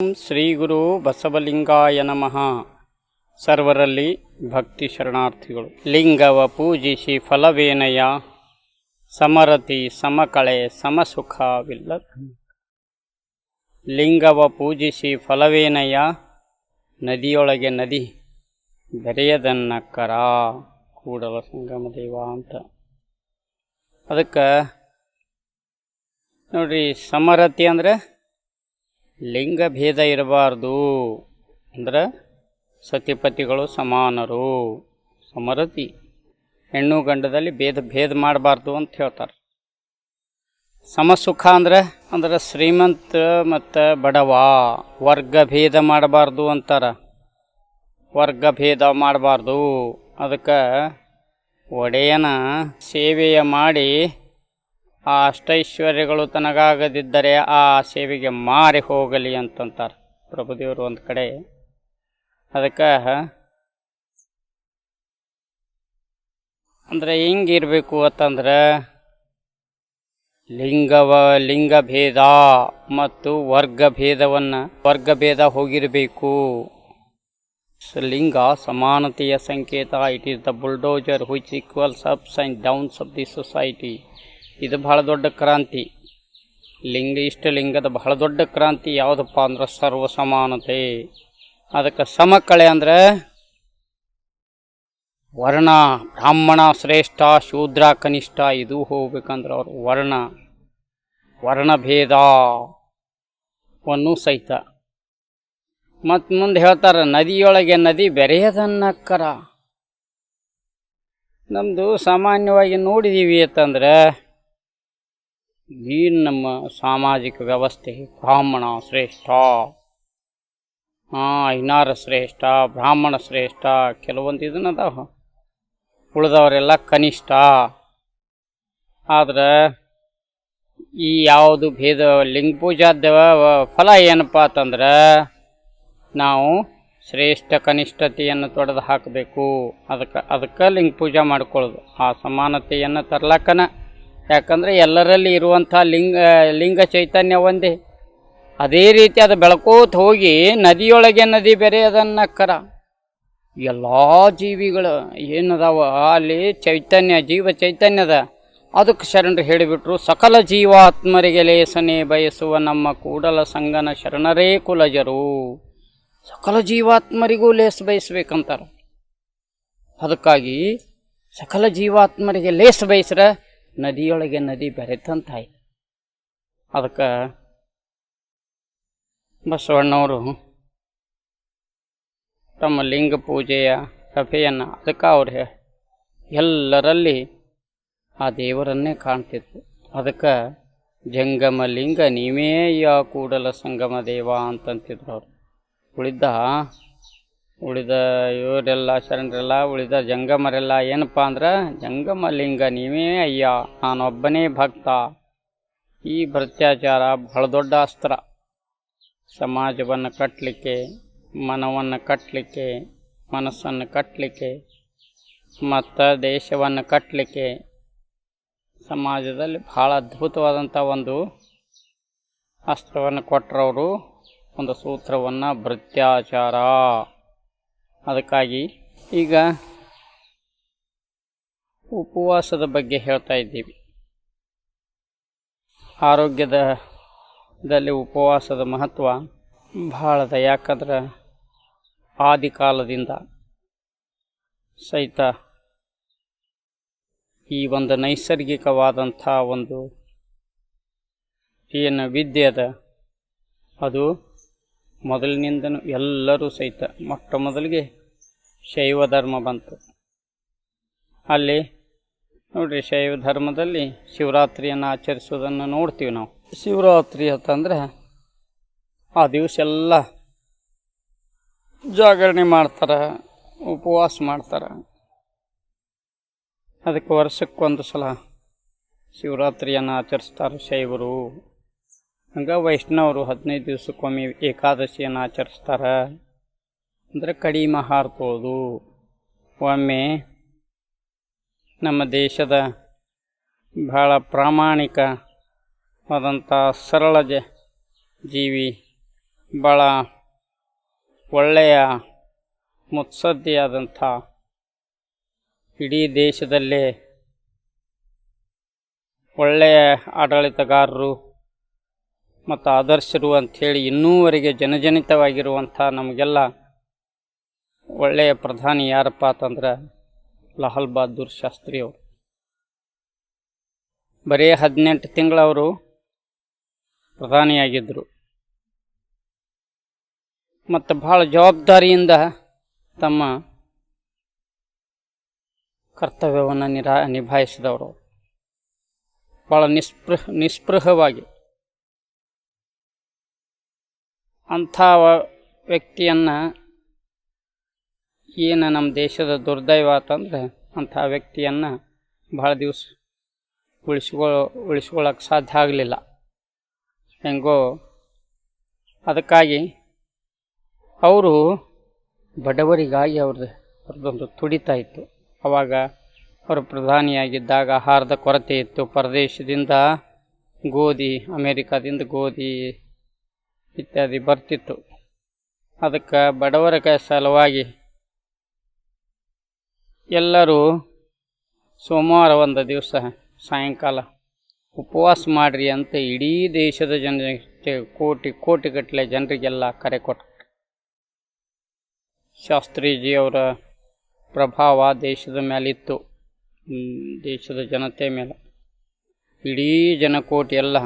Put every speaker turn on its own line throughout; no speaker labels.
ಶ್ರೀ ಗುರು ಬಸವಲಿಂಗಾಯ ನಮಃ. ಸರ್ವರಲ್ಲಿ ಭಕ್ತಿ ಶರಣಾರ್ಥಿಗಳು. ಲಿಂಗವ ಪೂಜಿಸಿ ಫಲವೇನಯ ಸಮರತಿ ಸಮಕಳೆ ಸಮಸುಖವಿಲ್ಲ ಲಿಂಗವ ಪೂಜಿಸಿ ಫಲವೇನಯ ನದಿಯೊಳಗೆ ನದಿ ಬೆರೆಯದನ್ನಕ್ಕರ ಕೂಡಲ ಸಂಗಮ ದೇವ ಅಂತ. ಅದಕ್ಕೆ ನೋಡ್ರಿ, ಸಮರತಿ ಅಂದರೆ ಲಿಂಗ ಭೇದ ಇರಬಾರ್ದು. ಅಂದ್ರೆ ಸತಿಪತಿಗಳು ಸಮಾನರು. ಸಮರತಿ. ಹೆಣ್ಣು ಗಂಡದಲ್ಲಿ ಭೇದ ಭೇದ ಮಾಡಬಾರ್ದು ಅಂತ ಹೇಳ್ತಾರೆ. ಸಮಸುಖ ಅಂದ್ರೆ ಅಂದ್ರೆ ಶ್ರೀಮಂತ ಮತ್ತು ಬಡವ. ವರ್ಗ ಭೇದ ಮಾಡಬಾರ್ದು ಅಂತಾರ. ವರ್ಗ ಭೇದ ಮಾಡಬಾರ್ದು. ಅದಕ್ಕೆ ಒಡೆಯನ ಸೇವೆಯ ಮಾಡಿ ಆ ಅಷ್ಟೈಶ್ವರ್ಯಗಳು ತನಗಾಗದಿದ್ದರೆ ಆ ಸೇವೆಗೆ ಮಾರಿ ಹೋಗಲಿ ಅಂತಂತಾರೆ. ಪ್ರಭುದೇವರು ಒಂದು ಕಡೆ, ಅದಕ್ಕೆ ಅಂದರೆ ಹೆಂಗಿರಬೇಕು ಅಂತಂದ್ರೆ, ಲಿಂಗವ ಲಿಂಗ ಭೇದ ಮತ್ತು ವರ್ಗ ವರ್ಗಭೇದ ವರ್ಗ ಭೇದ ಹೋಗಿರಬೇಕು ಲಿಂಗ ಸಮಾನತೆಯ ಸಂಕೇತ it is the bulldozer which equals ups and downs of the society ಇದು ಬಹಳ ದೊಡ್ಡ ಕ್ರಾಂತಿ. ಲಿಂಗ, ಇಷ್ಟ ಲಿಂಗದ ಬಹಳ ದೊಡ್ಡ ಕ್ರಾಂತಿ ಯಾವುದಪ್ಪ ಅಂದ್ರೆ ಸರ್ವ ಸಮಾನತೆ ಅದಕ್ಕೆ ಸಮಕಳೆ ಅಂದ್ರೆ ವರ್ಣ, ಬ್ರಾಹ್ಮಣ, ಶ್ರೇಷ್ಠ, ಶೂದ್ರ, ಕನಿಷ್ಠ, ಇದು ಹೋಗ್ಬೇಕಂದ್ರೆ ಅವರು ವರ್ಣ. ವರ್ಣಭೇದವನ್ನು ಸಹಿತ. ಮತ್ತು ಮುಂದೆ ಹೇಳ್ತಾರೆ, ನದಿಯೊಳಗೆ ನದಿ ಬೆರೆಯದನ್ನಕ್ಕರ ನಮ್ಮದು ಸಾಮಾನ್ಯವಾಗಿ ನೋಡಿದೀವಿ ಅಂತಂದ್ರೆ ಈ ನಮ್ಮ ಸಾಮಾಜಿಕ ವ್ಯವಸ್ಥೆ ಬ್ರಾಹ್ಮಣ ಶ್ರೇಷ್ಠ. ಐನಾರ ಶ್ರೇಷ್ಠ, ಬ್ರಾಹ್ಮಣ ಶ್ರೇಷ್ಠ, ಕೆಲವೊಂದು ಇದನ್ನ ಅದಾವ. ಉಳಿದವರೆಲ್ಲ ಕನಿಷ್ಠ. ಆದ್ರೆ ಈ ಯಾವುದು ಭೇದ ಲಿಂಗ ಪೂಜಾದ ಫಲ ಏನಪ್ಪ ಅಂತಂದ್ರೆ ನಾವು ಶ್ರೇಷ್ಠ ಕನಿಷ್ಠತೆಯನ್ನು ತೊಡೆದು ಹಾಕಬೇಕು. ಅದಕ್ಕೆ ಅದಕ್ಕೆ ಲಿಂಗ ಪೂಜೆ ಮಾಡ್ಕೊಳ್ಳೋದು. ಆ ಸಮಾನತೆಯನ್ನು ತರ್ಲಕ್ಕನ ಯಾಕಂದರೆ ಎಲ್ಲರಲ್ಲಿ ಇರುವಂಥ ಲಿಂಗ ಲಿಂಗ ಚೈತನ್ಯ ಒಂದೇ. ಅದೇ ರೀತಿ ಅದು ಬೆಳ್ಕೋತ ಹೋಗಿ ನದಿಯೊಳಗೆ ನದಿ ಬೇರೆ ಅದನ್ನಕ್ಕರ ಎಲ್ಲ ಜೀವಿಗಳು ಏನದಾವ? ಅಲ್ಲಿ ಚೈತನ್ಯ, ಜೀವ ಚೈತನ್ಯದ. ಅದಕ್ಕೆ ಶರಣರು ಹೇಳಿಬಿಟ್ರು, ಸಕಲ ಜೀವಾತ್ಮರಿಗೆ ಲೇಸನೆ ಬಯಸುವ ನಮ್ಮ ಕೂಡಲ ಸಂಗನ ಶರಣರೇ ಕುಲಜರು. ಸಕಲ ಜೀವಾತ್ಮರಿಗೂ ಲೇಸ ಬಯಸ್ಬೇಕಂತಾರೆ. ಅದಕ್ಕಾಗಿ ಸಕಲ ಜೀವಾತ್ಮರಿಗೆ ಲೇಸ ಬಯಸ್ರ ನದಿಯೊಳಗೆ ನದಿ ಬೆರೆತಂತಾಯ್ತು. ಅದಕ್ಕೆ ಬಸವಣ್ಣವರು ತಮ್ಮ ಲಿಂಗ ಪೂಜೆಯ ಸಭೆಯನ್ನು ಅದಕ್ಕೆ ಅವ್ರು ಎಲ್ಲರಲ್ಲಿ ಆ ದೇವರನ್ನೇ ಕಾಣ್ತಿತ್ತು. ಅದಕ್ಕೆ ಜಂಗಮ ಲಿಂಗ ನೀವೇ ಯಾ ಕೂಡಲ ಸಂಗಮ ದೇವ ಅಂತಂತಿದ್ರು ಅವರು. ಉಳಿದ ಉಳಿದ ಇವರೆಲ್ಲ ಶರಣರೆಲ್ಲ, ಉಳಿದ ಜಂಗಮರೆಲ್ಲ ಏನಪ್ಪ ಅಂದ್ರೆ ಜಂಗಮ ಲಿಂಗ ನೀವೇ ಅಯ್ಯ, ನಾನೊಬ್ಬನೇ ಭಕ್ತ. ಈ ಭ್ರಷ್ಟಾಚಾರ ಬಹಳ ದೊಡ್ಡ ಅಸ್ತ್ರ. ಸಮಾಜವನ್ನು ಕಟ್ಟಲಿಕ್ಕೆ ಮನವನ್ನು ಕಟ್ಟಲಿಕ್ಕೆ ಮನಸ್ಸನ್ನು ಕಟ್ಟಲಿಕ್ಕೆ ಮತ್ತು ದೇಶವನ್ನು ಕಟ್ಟಲಿಕ್ಕೆ ಸಮಾಜದಲ್ಲಿ ಭಾಳ ಅದ್ಭುತವಾದಂಥ ಒಂದು ಅಸ್ತ್ರವನ್ನು ಕೊಟ್ಟರವರು ಒಂದು ಸೂತ್ರವನ್ನು ಭೃತ್ಯಾಚಾರ ಅದಕ್ಕಾಗಿ ಈಗ ಉಪವಾಸದ ಬಗ್ಗೆ ಹೇಳ್ತಾ ಇದ್ದೀವಿ. ಆರೋಗ್ಯದ ದಲ್ಲಿ ಉಪವಾಸದ ಮಹತ್ವ ಬಹಳದ ಯಾಕಂದ್ರೆ ಆದಿಕಾಲದಿಂದ ಸಹಿತ ಈ ಒಂದು ನೈಸರ್ಗಿಕವಾದಂಥ ಒಂದು ಏನು ವಿದ್ಯೆ ಅದ, ಅದು ಮೊದಲಿನಿಂದನೂ ಎಲ್ಲರೂ ಸಹಿತ ಮೊಟ್ಟ ಮೊದಲಿಗೆ ಶೈವ ಧರ್ಮ ಬಂತು. ಅಲ್ಲಿ ನೋಡಿರಿ ಶೈವ ಧರ್ಮದಲ್ಲಿ ಶಿವರಾತ್ರಿಯನ್ನು ಆಚರಿಸೋದನ್ನು ನೋಡ್ತೀವಿ ನಾವು. ಶಿವರಾತ್ರಿ ಅಂತಂದರೆ ಆ ದಿವಸ ಎಲ್ಲ ಜಾಗರಣೆ ಮಾಡ್ತಾರೆ, ಉಪವಾಸ ಮಾಡ್ತಾರೆ. ಅದಕ್ಕೆ ವರ್ಷಕ್ಕೊಂದು ಸಲ ಶಿವರಾತ್ರಿಯನ್ನು ಆಚರಿಸ್ತಾರೆ ಶೈವರು. ಹಂಗೆ ವೈಷ್ಣವರು ಹದಿನೈದು ದಿವಸಕ್ಕೊಮ್ಮೆ ಏಕಾದಶಿಯನ್ನು ಆಚರಿಸ್ತಾರೆ. ಅಂದರೆ ಕಡಿಮೆ ಹಾರ್ತೋದು ಒಮ್ಮೆ ನಮ್ಮ ದೇಶದ ಬಹಳ ಪ್ರಾಮಾಣಿಕವಾದಂಥ ಸರಳ ಜ ಜೀವಿ ಭಾಳ ಒಳ್ಳೆಯ ಮುತ್ಸದ್ದಿಯಾದಂಥ ಇಡೀ ದೇಶದಲ್ಲೇ ಒಳ್ಳೆಯ ಆಡಳಿತಗಾರರು ಮತ್ತು ಆದರ್ಶರು ಅಂಥೇಳಿ ಇನ್ನೂವರೆಗೆ ಜನಜನಿತವಾಗಿರುವಂಥ ನಮಗೆಲ್ಲ ಒಳ್ಳೆಯ ಪ್ರಧಾನಿ ಯಾರಪ್ಪ ಅಂತಂದ್ರೆ ಲಹಲ್ ಬಹದ್ದೂರ್ ಶಾಸ್ತ್ರಿ ಅವರು. ಬರೀ ಹದಿನೆಂಟು ತಿಂಗಳವರು ಪ್ರಧಾನಿಯಾಗಿದ್ದರು ಮತ್ತು ಭಾಳ ಜವಾಬ್ದಾರಿಯಿಂದ ತಮ್ಮ ಕರ್ತವ್ಯವನ್ನು ನಿರಾ ನಿಭಾಯಿಸಿದವರು ಭಾಳ ನಿಸ್ಪೃಹ ನಿಸ್ಪೃಹವಾಗಿ. ಅಂಥ ವ್ಯಕ್ತಿಯನ್ನು ಏನು ನಮ್ಮ ದೇಶದ ದುರ್ದೈವ ಅಂತಂದ್ರೆ ಅಂಥ ವ್ಯಕ್ತಿಯನ್ನು ಭಾಳ ದಿವಸ ಉಳಿಸ್ಕೊ ಉಳಿಸ್ಕೊಳ್ಳೋಕೆ ಸಾಧ್ಯ ಆಗಲಿಲ್ಲ. ಹೆಂಗೋ ಅದಕ್ಕಾಗಿ ಅವರು ಬಡವರಿಗಾಗಿ ಅವ್ರದ್ದು ಅವ್ರದ್ದೊಂದು ತುಡಿತ ಇತ್ತು. ಅವಾಗ ಅವರು ಪ್ರಧಾನಿಯಾಗಿದ್ದಾಗ ಆಹಾರದ ಕೊರತೆ ಇತ್ತು. ಪರದೇಶದಿಂದ ಗೋಧಿ, ಅಮೇರಿಕಾದಿಂದ ಗೋಧಿ ಇತ್ಯಾದಿ ಬರ್ತಿತ್ತು. ಅದಕ್ಕೆ ಬಡವರ ಸಲುವಾಗಿ ಎಲ್ಲರೂ ಸೋಮವಾರ ಒಂದು ದಿವಸ ಸಾಯಂಕಾಲ ಉಪವಾಸ ಮಾಡಿರಿ ಅಂತ ಇಡೀ ದೇಶದ ಜನ ಕೋಟಿ, ಕೋಟಿಗಟ್ಟಲೆ ಜನರಿಗೆಲ್ಲ ಕರೆ ಕೊಟ್ಟರು ಶಾಸ್ತ್ರೀಜಿಯವರ ಪ್ರಭಾವ ದೇಶದ ಮೇಲಿತ್ತು. ದೇಶದ ಜನತೆ ಮೇಲೆ. ಇಡೀ ಜನಕೋಟಿ ಎಲ್ಲ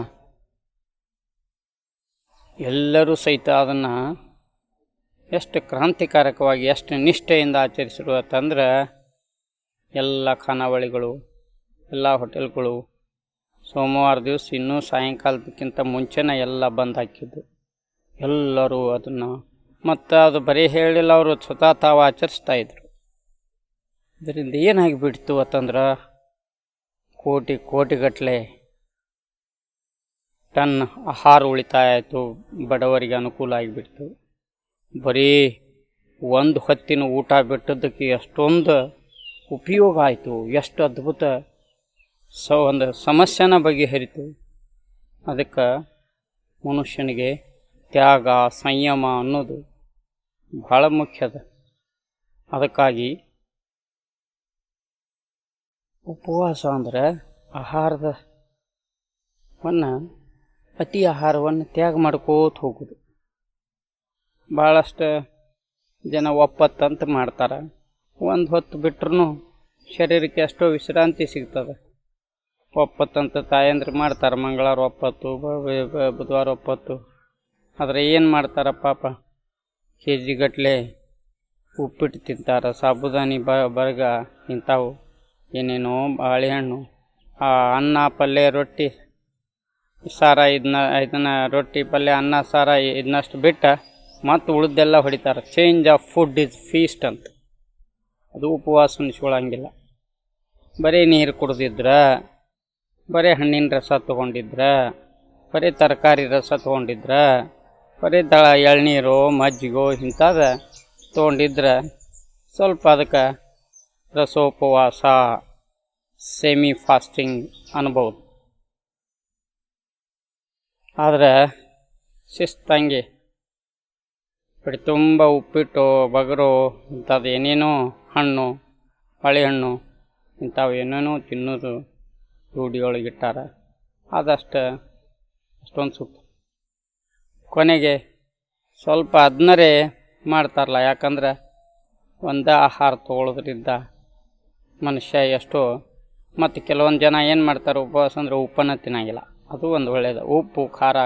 ಎಲ್ಲರೂ ಸಹಿತ ಅದನ್ನು ಎಷ್ಟು ಕ್ರಾಂತಿಕಾರಕವಾಗಿ, ಎಷ್ಟು ನಿಷ್ಠೆಯಿಂದ ಆಚರಿಸಿರು ಅಂತಂದ್ರೆ ಎಲ್ಲ ಖಾನಾವಳಿಗಳು, ಎಲ್ಲ ಹೋಟೆಲ್ಗಳು ಸೋಮವಾರ ದಿವಸ ಇನ್ನೂ ಸಾಯಂಕಾಲದಕ್ಕಿಂತ ಮುಂಚೆನೇ ಎಲ್ಲ ಬಂದ್ ಹಾಕಿದ್ದು. ಎಲ್ಲರೂ ಅದನ್ನು ಮತ್ತು ಅದು ಬರೀ ಹೇಳಿಲ್ಲ, ಅವರು ಸ್ವತಃ ತಾವು ಆಚರಿಸ್ತಾ ಇದ್ರು. ಇದರಿಂದ ಏನಾಗಿಬಿಡ್ತು ಅಂತಂದ್ರೆ ಕೋಟಿ ಕೋಟಿಗಟ್ಟಲೆ ಟನ್ ಆಹಾರ ಉಳಿತಾಯ ಆಯಿತು, ಬಡವರಿಗೆ ಅನುಕೂಲ ಆಗಿಬಿಡ್ತು. ಬರೀ ಒಂದು ಹೊತ್ತಿನ ಊಟ ಬಿಟ್ಟದ್ದಕ್ಕೆ ಎಷ್ಟೊಂದು ಉಪಯೋಗ ಆಯಿತು ಎಷ್ಟು ಅದ್ಭುತ ಸ ಒಂದು ಸಮಸ್ಯೆನ ಬಗೆಹರಿತು. ಅದಕ್ಕೆ ಮನುಷ್ಯನಿಗೆ ತ್ಯಾಗ, ಸಂಯಮ ಅನ್ನೋದು ಭಾಳ ಮುಖ್ಯದ. ಅದಕ್ಕಾಗಿ ಉಪವಾಸ ಅಂದರೆ ಆಹಾರದ ವನ್ನು ಅತಿ ಆಹಾರವನ್ನು ತ್ಯಾಗ ಮಾಡ್ಕೋತ ಹೋಗೋದು. ಭಾಳಷ್ಟು ಜನ ಒಪ್ಪತ್ತಂತ ಮಾಡ್ತಾರೆ. ಒಂದು ಹೊತ್ತು ಬಿಟ್ರೂ ಶರೀರಕ್ಕೆ ಎಷ್ಟೋ ವಿಶ್ರಾಂತಿ ಸಿಗ್ತದೆ. ಒಪ್ಪತ್ತಂತ ತಾಯಂದ್ರೆ ಮಾಡ್ತಾರೆ, ಮಂಗಳವಾರ ಒಪ್ಪತ್ತು ಬುಧವಾರ ಒಪ್ಪತ್ತು. ಆದರೆ ಏನು ಮಾಡ್ತಾರೆ ಪಾಪ? ಕೆ ಜಿ ಗಟ್ಟಲೆ ಉಪ್ಪಿಟ್ಟು ತಿಂತಾರೆ, ಸಾಬುದಾನಿ ಬ, ಬರ್ಗ ಇಂಥವು, ಏನೇನೋ ಬಾಳೆಹಣ್ಣು. ಆ ಅನ್ನ ಪಲ್ಯ ರೊಟ್ಟಿ, ಸಾರ ಇದನ್ನ ಇದನ್ನ ರೊಟ್ಟಿ ಪಲ್ಯ, ಅನ್ನ, ಸಾರ ಇದನ್ನಷ್ಟು ಬಿಟ್ಟ ಮತ್ತು ಉಳಿದೆಲ್ಲ ಹೊಡಿತಾರೆ. Change of food is feast ಅಂತ. ಅದು ಉಪವಾಸ ಉಣಿಸ್ಕೊಳಂಗಿಲ್ಲ. ಬರೀ ನೀರು ಕುಡ್ದಿದ್ರ, ಬರೀ ಹಣ್ಣಿನ ರಸ ತೊಗೊಂಡಿದ್ರ, ಬರೀ ತರಕಾರಿ ರಸ ತೊಗೊಂಡಿದ್ರ, ಬರೀ ದಳ, ಎಳ್ನೀರು, ಮಜ್ಜಿಗೋ ಇಂಥದ್ದು ತೊಗೊಂಡಿದ್ರೆ, ಸ್ವಲ್ಪ ಅದಕ್ಕೆ ರಸೋಪವಾಸ, ಸೆಮಿ ಫಾಸ್ಟಿಂಗ್ ಅನ್ಬೋದು. ಆದ್ರೆ ಶಿಸ್ತಂಗೆ ತುಂಬ ಉಪ್ಪಿಟ್ಟು, ಬಗರು, ಇಂಥದ್ದು ಏನೇನೋ ಹಣ್ಣು ಬಾಳೆಹಣ್ಣು ಇಂಥವು ಏನೇನೋ ತಿನ್ನೋದು ರೂಢಿಯೊಳಗಿಟ್ಟಾರ ಅದಷ್ಟು ಅಷ್ಟೊಂದು ಸೂಕ್ತ. ಕೊನೆಗೆ ಸ್ವಲ್ಪ ಅದನ್ನರೇ ಮಾಡ್ತಾರಲ್ಲ, ಯಾಕಂದ್ರೆ ಒಂದೇ ಆಹಾರ ತೊಗೊಳೋದ್ರಿಂದ ಮನುಷ್ಯ ಎಷ್ಟೋ, ಮತ್ತು ಕೆಲವೊಂದು ಜನ ಏನು ಮಾಡ್ತಾರೆ, ಉಪವಾಸ ಅಂದರೆ ಉಪ್ಪನ್ನು ತಿನ್ನಂಗಿಲ್ಲ. ಅದು ಒಂದು ಒಳ್ಳೆಯದು ಉಪ್ಪು, ಖಾರ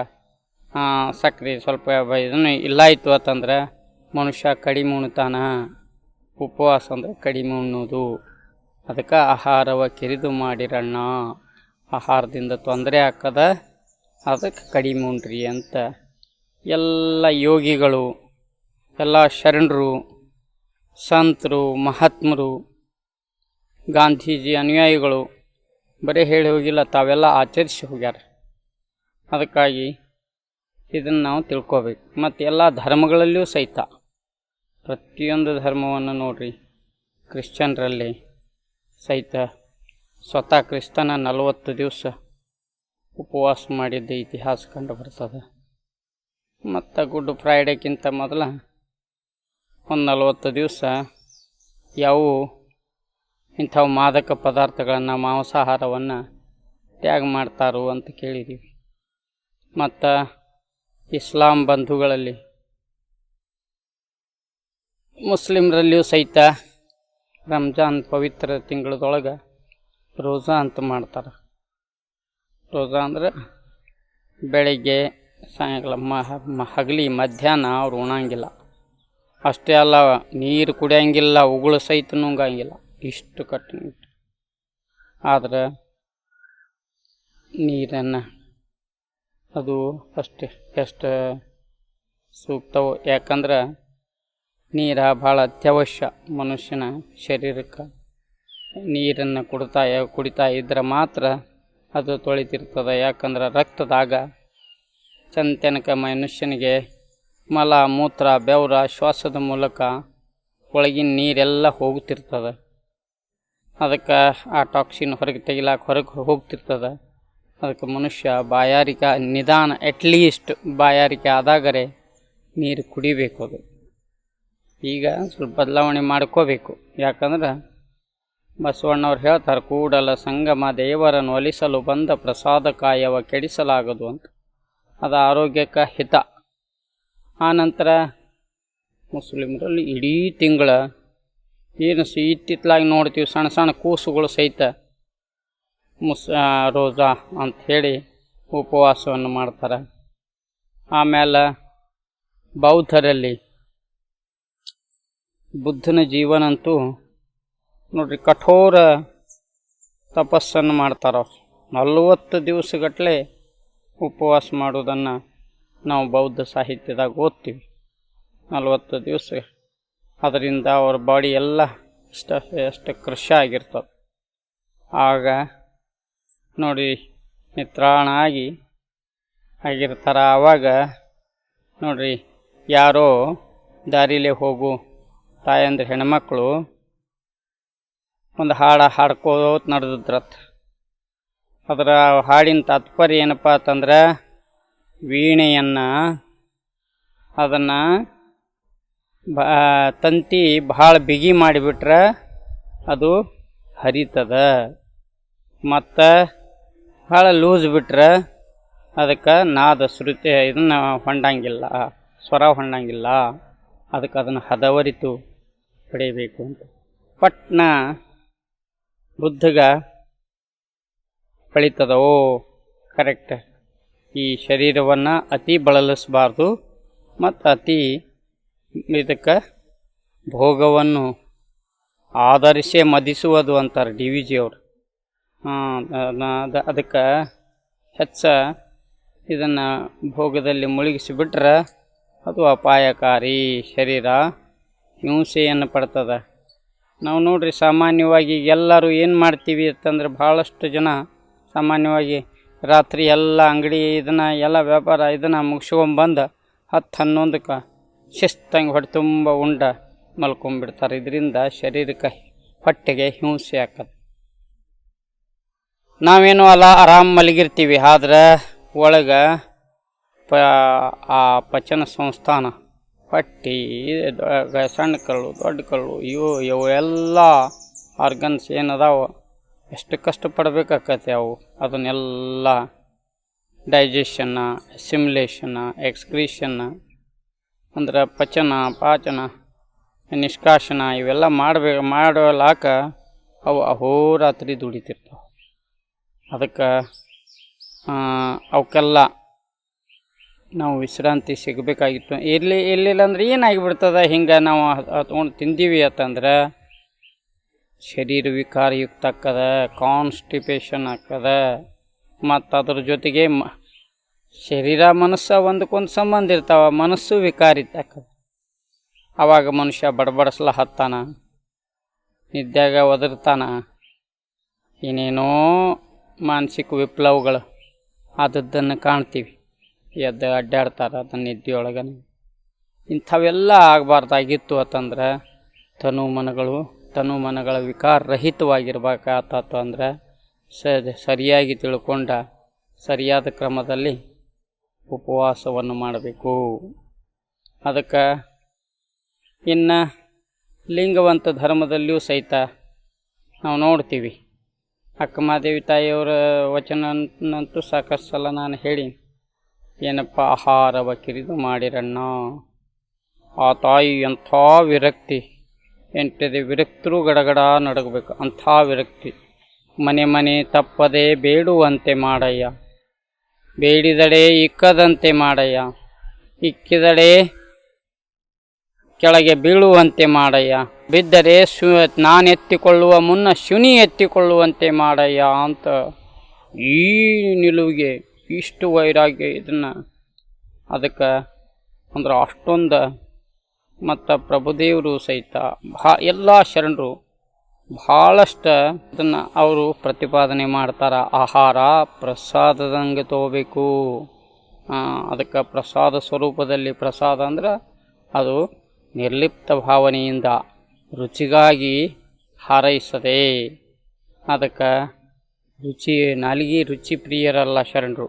ಸಕ್ರೆ ಸ್ವಲ್ಪ ಇದನ್ನು ಇಲ್ಲ ಇತ್ತು ಅಂತಂದ್ರೆ ಮನುಷ್ಯ ಕಡಿಮೆ ಉಣ್ತಾನ ಉಪವಾಸ ಅಂದರೆ ಕಡಿಮೆ ಉಣ್ಣೋದು ಅದಕ್ಕೆ ಆಹಾರವ ಕಿರಿದು ಮಾಡಿರಣ್ಣ. ಆಹಾರದಿಂದ ತೊಂದರೆ ಹಾಕದ ಅದಕ್ಕೆ ಕಡಿಮೆ ಉಣ್ರಿ ಅಂತ. ಎಲ್ಲ ಯೋಗಿಗಳು, ಎಲ್ಲ ಶರಣರು, ಸಂತರು, ಮಹಾತ್ಮರು, ಗಾಂಧೀಜಿ ಅನುಯಾಯಿಗಳು, ಬರೀ ಹೇಳಿ ಹೋಗಿಲ್ಲ, ತಾವೆಲ್ಲ ಆಚರಿಸಿ ಹೋಗ್ಯಾರ. ಅದಕ್ಕಾಗಿ ಇದನ್ನು ನಾವು ತಿಳ್ಕೊಬೇಕು. ಮತ್ತು ಎಲ್ಲ ಧರ್ಮಗಳಲ್ಲಿಯೂ ಸಹಿತ. ಪ್ರತಿಯೊಂದು ಧರ್ಮವನ್ನು ನೋಡಿರಿ. ಕ್ರಿಶ್ಚಿಯನ್ರಲ್ಲಿ ಸಹಿತ ಸ್ವತಃ ಕ್ರಿಸ್ತನ ನಲವತ್ತು ದಿವಸ ಉಪವಾಸ ಮಾಡಿದ್ದ ಇತಿಹಾಸ ಕಂಡು ಬರ್ತದೆ. ಮತ್ತು ಗುಡ್ ಫ್ರೈಡೇಕ್ಕಿಂತ ಮೊದಲ ಒಂದು ನಲವತ್ತು ದಿವಸ ಯಾವ ಇಂಥವು ಮಾದಕ ಪದಾರ್ಥಗಳನ್ನು ಮಾಂಸಾಹಾರವನ್ನು ತ್ಯಾಗ ಮಾಡ್ತಾರೋ ಅಂತ ಕೇಳಿದ್ದೀವಿ ಮತ್ತು ಇಸ್ಲಾಂ ಬಂಧುಗಳಲ್ಲಿ. ಮುಸ್ಲಿಮ್ರಲ್ಲಿಯೂ ಸಹಿತ ರಂಜಾನ್ ಪವಿತ್ರ ತಿಂಗಳದೊಳಗೆ ರೋಜಾ ಅಂತ ಮಾಡ್ತಾರೆ. ರೋಜಾ ಅಂದ್ರೆ ಬೆಳಿಗ್ಗೆ, ಸಾಯಂಕಾಲ, ಮಹ ಹಗಲಿ, ಮಧ್ಯಾಹ್ನ ಅವ್ರು ಉಣಂಗಿಲ್ಲ. ಅಷ್ಟೇ ಅಲ್ಲ, ನೀರು ಕುಡಿಯಂಗಿಲ್ಲ, ಉಗುಳು ಸಹಿತ ನುಂಗಂಗಿಲ್ಲ. ಇಷ್ಟು ಕಟ್ಟುನಿಟ್ಟು ಆದರೆ ನೀರನ್ನು ಅದು ಅಷ್ಟೇ, ಎಷ್ಟು ಸೂಕ್ತವು. ಯಾಕಂದ್ರೆ ನೀರು ಭಾಳ ಅತ್ಯವಶ್ಯ ಮನುಷ್ಯನ ಶರೀರಕ್ಕೆ. ನೀರನ್ನು ಕುಡ್ತಾ, ಕುಡಿತಾ ಇದ್ರೆ ಮಾತ್ರ ಅದು ತೊಳಿತಿರ್ತದೆ. ಯಾಕಂದ್ರೆ ರಕ್ತದಾಗ ಚಂತನಕ ಮನುಷ್ಯನಿಗೆ ಮಲ, ಮೂತ್ರ, ಬೆವರ, ಶ್ವಾಸದ ಮೂಲಕ ಒಳಗಿನ ನೀರೆಲ್ಲ ಹೋಗ್ತಿರ್ತದೆ. ಅದಕ್ಕೆ ಆ ಟಾಕ್ಸಿನ್ ಹೊರಗೆ ತೆಗಿಲಾಕ ಹೊರಗೆ ಹೋಗ್ತಿರ್ತದೆ. ಅದಕ್ಕೆ ಮನುಷ್ಯ ಬಾಯಾರಿಕೆ ನಿಧಾನ ಅಟ್ಲೀಸ್ಟ್ ಬಾಯಾರಿಕೆ ಆದಾಗರೆ ನೀರು ಕುಡಿಬೇಕು ಅದು. ಈಗ ಸ್ವಲ್ಪ ಬದಲಾವಣೆ ಮಾಡ್ಕೋಬೇಕು. ಯಾಕಂದ್ರೆ ಬಸವಣ್ಣವ್ರು ಹೇಳ್ತಾರೆ, ಕೂಡಲ ಸಂಗಮ ದೇವರನ್ನು ಒಲಿಸಲು ಬಂದ ಪ್ರಸಾದ ಕಾಯವ ಕೆಡಿಸಲಾಗದು ಅಂತ. ಅದು ಆರೋಗ್ಯಕ್ಕೆ ಹಿತ. ಆನಂತರ ಮುಸ್ಲಿಮರಲ್ಲಿ ಇಡೀ ತಿಂಗಳ ಏನು ಸಿ ಇತ್ತಿತ್ತಲಾಗಿ ನೋಡ್ತೀವಿ, ಸಣ್ಣ ಸಣ್ಣ ಕೂಸುಗಳು ಸಹಿತ ಮುಸ್ ರೋಜಾ ಅಂತ ಹೇಳಿ ಉಪವಾಸವನ್ನು ಮಾಡ್ತಾರೆ. ಆಮೇಲೆ ಬೌದ್ಧರಲ್ಲಿ ಬುದ್ಧನ ಜೀವನಂತೂ ನೋಡ್ರಿ ಕಠೋರ ತಪಸ್ಸನ್ನು ಮಾಡ್ತಾರೆ. ನಲ್ವತ್ತು ದಿವಸಗಟ್ಟಲೆ ಉಪವಾಸ ಮಾಡೋದನ್ನು ನಾವು ಬೌದ್ಧ ಸಾಹಿತ್ಯದಾಗ ಓದ್ತೀವಿ. ನಲವತ್ತು ದಿವಸ. ಅದರಿಂದ ಅವ್ರ ಬಾಡಿ ಎಲ್ಲ ಇಷ್ಟ ಎಷ್ಟು ಕೃಷಿ ಆಗಿರ್ತದೆ. ಆಗ ನೋಡಿ ಮಿತ್ರಾಣಾಗಿ ಆಗಿರ್ತಾರೆ ಆವಾಗ ನೋಡ್ರಿ, ಯಾರೋ ದಾರಿಲೇ ಹೋಗು, ತಾಯಂದ್ರೆ ಹೆಣ್ಮಕ್ಳು ಒಂದು ಹಾಡು ಹಾಡ್ಕೋತ ನಡೆದಿದ್ರತ್. ಅದರ ಹಾಡಿನ ತಾತ್ಪರ್ಯ ಏನಪ್ಪ ಅಂತಂದ್ರೆ, ವೀಣೆಯನ್ನು ಅದನ್ನು ಬಾ, ತಂತಿ ಭಾಳ ಬಿಗಿ ಮಾಡಿಬಿಟ್ರೆ ಅದು ಹರಿತದ. ಮತ್ತು ಭಾಳ ಲೂಸ್ ಬಿಟ್ರೆ ಅದಕ್ಕೆ ನಾದ ಶ್ರುತಿ ಇದನ್ನು ಹೊಂಡಂಗಿಲ್ಲ, ಸ್ವರ ಹೊಂಡಂಗಿಲ್ಲ. ಅದಕ್ಕೆ ಅದನ್ನು ಹದವರಿತು ಪಡೆಯಬೇಕು ಅಂತ. ಪಟ್ನ ಬುದ್ಧಗ ಓ ಕರೆಕ್ಟ್. ಈ ಶರೀರವನ್ನು ಅತಿ ಬಳಲಿಸಬಾರ್ದು ಮತ್ತು ಅತಿ ಇದಕ್ಕೆ ಭೋಗವನ್ನು ಆಧರಿಸೇ ಮದಿಸುವುದು ಅಂತಾರೆ ಡಿ ವಿ ಜಿ ಅವರು ಅದಕ್ಕೆ ಹೆಚ್ಚ ಇದನ್ನು ಭೋಗದಲ್ಲಿ ಮುಳುಗಿಸಿಬಿಟ್ರೆ ಅದು ಅಪಾಯಕಾರಿ ಶರೀರ ಹಿಂಸೆಯನ್ನು ಪಡ್ತದೆ. ನಾವು ನೋಡ್ರಿ ಸಾಮಾನ್ಯವಾಗಿ ಎಲ್ಲರೂ ಏನು ಮಾಡ್ತೀವಿ ಅಂತಂದ್ರೆ ಭಾಳಷ್ಟು ಜನ ಸಾಮಾನ್ಯವಾಗಿ ರಾತ್ರಿ ಎಲ್ಲ ಅಂಗಡಿ ಇದನ್ನು ಎಲ್ಲ ವ್ಯಾಪಾರ ಇದನ್ನು ಮುಗಿಸ್ಕೊಂಬಂದು ಹತ್ತು ಹನ್ನೊಂದಕ್ಕೆ ಶಿಸ್ತಂಗೆ ಹೊಟ್ಟೆ ತುಂಬ ಉಂಡ ಮಲ್ಕೊಂಡ್ಬಿಡ್ತಾರೆ. ಇದರಿಂದ ಶರೀರಕ್ಕೆ ಹೊಟ್ಟೆಗೆ ಹಿಂಸೆ ಆಕತ್ತೆ ನಾವೇನು ಅಲ್ಲ, ಆರಾಮ್ ಮಲಗಿರ್ತೀವಿ. ಆದ್ರೆ ಒಳಗೆ ಪ, ಆ ಪಚನ ಸಂಸ್ಥಾನ, ಪಟ್ಟಿ ಸಣ್ಣ ಕಲ್ಲು, ದೊಡ್ಡ ಕಲ್ಲು, ಇವು ಇವು ಎಲ್ಲ ಆರ್ಗನ್ಸ್ ಏನದಾವ, ಎಷ್ಟು ಕಷ್ಟಪಡಬೇಕಾಕತಿ ಅವು. ಅದನ್ನೆಲ್ಲ ಡೈಜೆಷನ್ನ ಸಿಮ್ಯುಲೇಷನ್ನ ಎಕ್ಸ್ಕ್ರೀಷನ್ನ ಅಂದ್ರೆ ಪಚನ, ಪಾಚನ ನಿಷ್ಕಾಶನ ಇವೆಲ್ಲ ಮಾಡಬೇಕು ಮಾಡಲಾಕ ಅವು ಅಹೋರಾತ್ರಿ ದುಡಿತಿರ್ತಾವೆ. ಅದಕ್ಕೆ ಅವಕ್ಕೆಲ್ಲ ನಾವು ವಿಶ್ರಾಂತಿ ಸಿಗಬೇಕಾಗಿತ್ತು. ಇರಲಿ, ಇರಲಿಲ್ಲ ಅಂದ್ರೆ ಏನಾಗಿಬಿಡ್ತದೆ? ಹಿಂಗೆ ನಾವು ತೊಗೊಂಡು ತಿಂದೀವಿ ಅಂತಂದ್ರೆ ಶರೀರ ವಿಕಾರಯುಕ್ತ ಆಕ್ಕದ ಕಾನ್ಸ್ಟಿಪೇಷನ್ ಆಗ್ತದ, ಮತ್ತು ಅದ್ರ ಜೊತೆಗೆ ಮ, ಶರೀರ, ಮನಸ್ಸು ಒಂದಕ್ಕೊಂದು ಸಂಬಂಧ ಇರ್ತಾವ, ಮನಸ್ಸು ವಿಕಾರಿತ ಆವಾಗ ಮನುಷ್ಯ ಬಡಬಡಿಸ್ಲ ಹತ್ತಾನ ನಿದ್ದಾಗ ಒದರ್ತಾನ, ಏನೇನೋ ಮಾನಸಿಕ ವಿಪ್ಲವಗಳು ಆದದ್ದನ್ನು ಕಾಣ್ತೀವಿ. ಎದ್ದು ಅಡ್ಡಾಡ್ತಾರೆ ಅದನ್ನು ನಿದ್ದೆಯೊಳಗನೆ ಇಂಥವೆಲ್ಲ ಆಗಬಾರ್ದಾಗಿತ್ತು ಅಂತಂದ್ರೆ ತನು ಮನಗಳು ತನು ಮನಗಳ ವಿಕಾರ ರಹಿತವಾಗಿರ್ಬೇಕಾತು ಅಂದ್ರೆ ಸ ಸರಿಯಾಗಿ ತಿಳ್ಕೊಂಡ ಸರಿಯಾದ ಕ್ರಮದಲ್ಲಿ ಉಪವಾಸವನ್ನು ಮಾಡಬೇಕು. ಅದಕ್ಕೆ ಇನ್ನು ಲಿಂಗವಂತ ಧರ್ಮದಲ್ಲಿಯೂ ಸಹಿತ ನಾವು ನೋಡ್ತೀವಿ. ಅಕ್ಕಮಾದೇವಿ ತಾಯಿಯವರ ವಚನಂತೂ ಸಾಕಷ್ಟು ಸಲ ನಾನು ಹೇಳಿ ಏನಪ್ಪ ಆಹಾರವ ಕಿರಿದು ಮಾಡಿರಣ್ಣ? ಆ ತಾಯಿ ಎಂಥ ವಿರಕ್ತಿ. ಎಂಟದೆ ವಿರಕ್ತರು ಗಡಗಡ ನಡಗಬೇಕು. ಅಂಥ ವಿರಕ್ತಿ. ಮನೆ ಮನೆ ತಪ್ಪದೆ ಬೇಡುವಂತೆ ಮಾಡಯ್ಯ. ಬೇಡಿದಡೆ ಇಕ್ಕದಂತೆ ಮಾಡಯ್ಯ. ಇಕ್ಕಿದಡೆ ಕೆಳಗೆ ಬೀಳುವಂತೆ ಮಾಡಯ್ಯ. ಬಿದ್ದರೆ ಶು ನಾನು ಎತ್ತಿಕೊಳ್ಳುವ ಮುನ್ನ ಶುನಿ ಎತ್ತಿಕೊಳ್ಳುವಂತೆ ಮಾಡಯ್ಯ ಅಂತ ಈ ನಿಲುವಿಗೆ ಇಷ್ಟು ವೈರಾಗ್ಯ ಇದನ್ನು. ಅದಕ್ಕೆ ಅಂದ್ರೆ ಅಷ್ಟೊಂದು ಮತ್ತು ಪ್ರಭುದೇವರು ಸಹಿತ ಭಾ ಎಲ್ಲ ಶರಣರು ಭಾಳಷ್ಟು ಅದನ್ನು ಅವರು ಪ್ರತಿಪಾದನೆ ಮಾಡ್ತಾರೆ. ಆಹಾರ ಪ್ರಸಾದದಂಗೆ ತಗೋಬೇಕು. ಅದಕ್ಕೆ ಪ್ರಸಾದ ಸ್ವರೂಪದಲ್ಲಿ ಪ್ರಸಾದ ಅಂದ್ರೆ ಅದು ನಿರ್ಲಿಪ್ತ ಭಾವನೆಯಿಂದ ರುಚಿಗಾಗಿ ಹಾರೈಸದೆ. ಅದಕ್ಕೆ ರುಚಿ, ನಾಲಿಗೆ ರುಚಿ ಪ್ರಿಯರಲ್ಲ ಶರಣರು.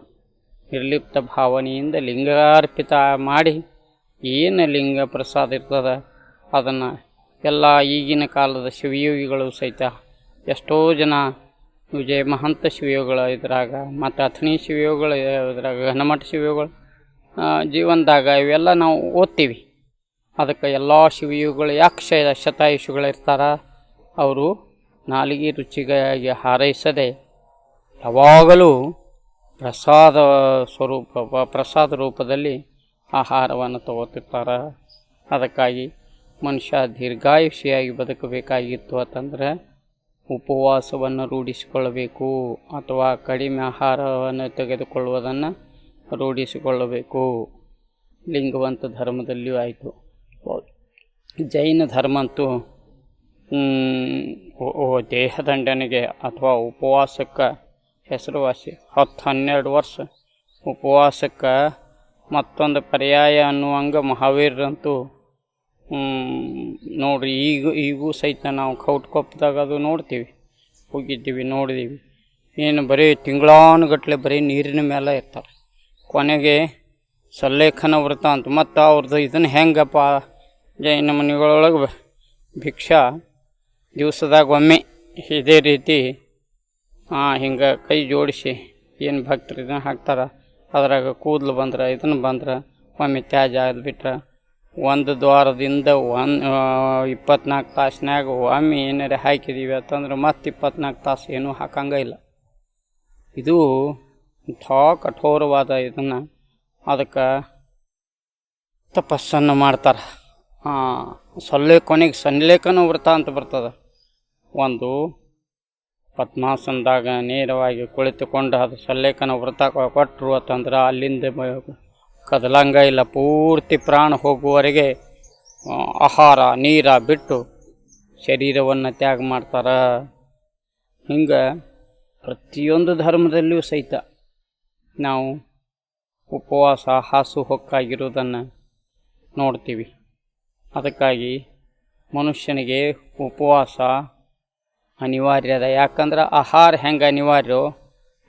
ನಿರ್ಲಿಪ್ತ ಭಾವನೆಯಿಂದ ಲಿಂಗಾರ್ಪಿತ ಮಾಡಿ ಏನು ಲಿಂಗ ಪ್ರಸಾದ ಇರ್ತದೆ, ಅದನ್ನು ಎಲ್ಲ ಈಗಿನ ಕಾಲದ ಶಿವಯೋಗಿಗಳು ಸಹಿತ ಎಷ್ಟೋ ಜನ ವಿಜಯ ಮಹಂತ ಶಿವಯೋಗಗಳ ಇದ್ರಾಗ ಮತ್ತು ಅಥಣಿ ಶಿವಯೋಗಿಗಳು ಇದ್ರಾಗ ಘನಮಠ ಶಿವಯೋಗಗಳು ಜೀವನದಾಗ ಇವೆಲ್ಲ ನಾವು ಓದ್ತೀವಿ. ಅದಕ್ಕೆ ಎಲ್ಲ ಶಿವಯುಗಳು ಯಕ್ಷ ಶತಾಯುಷಿಗಳಿರ್ತಾರ ಶತಾಯುಷಿಗಳು ಅವರು ನಾಲಿಗೆ ರುಚಿಗಾಗಿ ಹಾರೈಸದೆ ಯಾವಾಗಲೂ ಪ್ರಸಾದ ಸ್ವರೂಪ, ಪ್ರಸಾದ ರೂಪದಲ್ಲಿ ಆಹಾರವನ್ನು ತಗೋತಿರ್ತಾರೆ. ಅದಕ್ಕಾಗಿ ಮನುಷ್ಯ ದೀರ್ಘಾಯುಷಿಯಾಗಿ ಬದುಕಬೇಕಾಗಿತ್ತು ಅಂತಂದ್ರೆ ಉಪವಾಸವನ್ನು ರೂಢಿಸಿಕೊಳ್ಳಬೇಕು ಅಥವಾ ಕಡಿಮೆ ಆಹಾರವನ್ನು ತೆಗೆದುಕೊಳ್ಳುವುದನ್ನು ರೂಢಿಸಿಕೊಳ್ಳಬೇಕು. ಲಿಂಗವಂತ ಧರ್ಮದಲ್ಲಿಯೂ ಆಯಿತು. ಜೈನ ಧರ್ಮ ಅಂತೂ ದೇಹದಂಡನೆಗೆ ಅಥವಾ ಉಪವಾಸಕ್ಕೆ ಹೆಸರುವಾಸಿ ಹತ್ತು ಹನ್ನೆರಡು ವರ್ಷ ಉಪವಾಸಕ್ಕೆ ಮತ್ತೊಂದು ಪರ್ಯಾಯ ಅನ್ನುವಂಗ ಮಹಾವೀರರಂತೂ ನೋಡಿರಿ ನೋಡ್ರಿ, ಈಗ, ಈಗೂ ಸಹಿತ ನಾವು ಕೌಟ್ಕೊಪ್ಪದಾಗ ಅದು ನೋಡ್ತೀವಿ. ಹೋಗಿದ್ದೀವಿ ನೋಡಿದ್ದೀವಿ ಏನು ಬರೀ ತಿಂಗಳಾನುಗಟ್ಲೆ ಬರೀ ನೀರಿನ ಮೇಲೆ ಇರ್ತಾರೆ. ಕೊನೆಗೆ ಸಲ್ಲೇಖನ ವೃತ್ತ ಅಂತ, ಮತ್ತು ಅವ್ರದ್ದು ಇದನ್ನು ಹೆಂಗಪ್ಪ ಜೈನ ಮನೆಗಳೊಳಗೆ ಭಿಕ್ಷಾ ದಿವಸದಾಗ ಒಮ್ಮೆ ಇದೇ ರೀತಿ ಹಿಂಗೆ ಕೈ ಜೋಡಿಸಿ ಏನು ಭಕ್ತರು ಇದನ್ನು ಹಾಕ್ತಾರೆ, ಅದ್ರಾಗ ಕೂದಲು ಬಂದ್ರೆ, ಇದನ್ನು ಬಂದ್ರೆ, ಒಮ್ಮೆ ತ್ಯಾಜ್ಯ ಅದು ಬಿಟ್ರೆ ಒಂದು ದ್ವಾರದಿಂದ ಒಂದು ಇಪ್ಪತ್ನಾಲ್ಕು ತಾಸಿನಾಗ ಒಮ್ಮೆ ಏನಾರ ಹಾಕಿದ್ದೀವಿ ಅಂತಂದ್ರೆ ಮತ್ತೆ ಇಪ್ಪತ್ನಾಲ್ಕು ತಾಸು ಏನೂ ಹಾಕಂಗಿಲ್ಲ ಇದು ಅಂಥ ಕಠೋರವಾದ ಇದನ್ನು ಅದಕ್ಕೆ ತಪಸ್ಸನ್ನು ಮಾಡ್ತಾರೆ. ಸೊಲ್ಲೆ ಕೊನೆಗೆ ಸನ್ಲೇಖನ ವೃತ್ತ ಅಂತ ಬರ್ತದೆ. ಒಂದು, ಪದ್ಮಾಸನದಾಗ ನೇರವಾಗಿ ಕುಳಿತುಕೊಂಡು ಅದು ಸಲ್ಲೇಖನ ವೃತ್ತ ಕೊಟ್ಟರು ಅಂತಂದ್ರೆ ಅಲ್ಲಿಂದ ಕದಲಂಗ ಇಲ್ಲ, ಪೂರ್ತಿ ಪ್ರಾಣ ಹೋಗುವವರೆಗೆ ಆಹಾರ, ನೀರ ಬಿಟ್ಟು ಶರೀರವನ್ನು ತ್ಯಾಗ ಮಾಡ್ತಾರೆ. ಹಿಂಗೆ ಪ್ರತಿಯೊಂದು ಧರ್ಮದಲ್ಲಿಯೂ ಸಹಿತ ನಾವು ಉಪವಾಸ, ಹಾಸು ಹೊಕ್ಕಾಗಿರೋದನ್ನು ನೋಡ್ತೀವಿ. ಅದಕ್ಕಾಗಿ ಮನುಷ್ಯನಿಗೆ ಉಪವಾಸ ಅನಿವಾರ್ಯ ಅದ ಯಾಕಂದ್ರೆ ಆಹಾರ ಹೆಂಗೆ ಅನಿವಾರ್ಯ,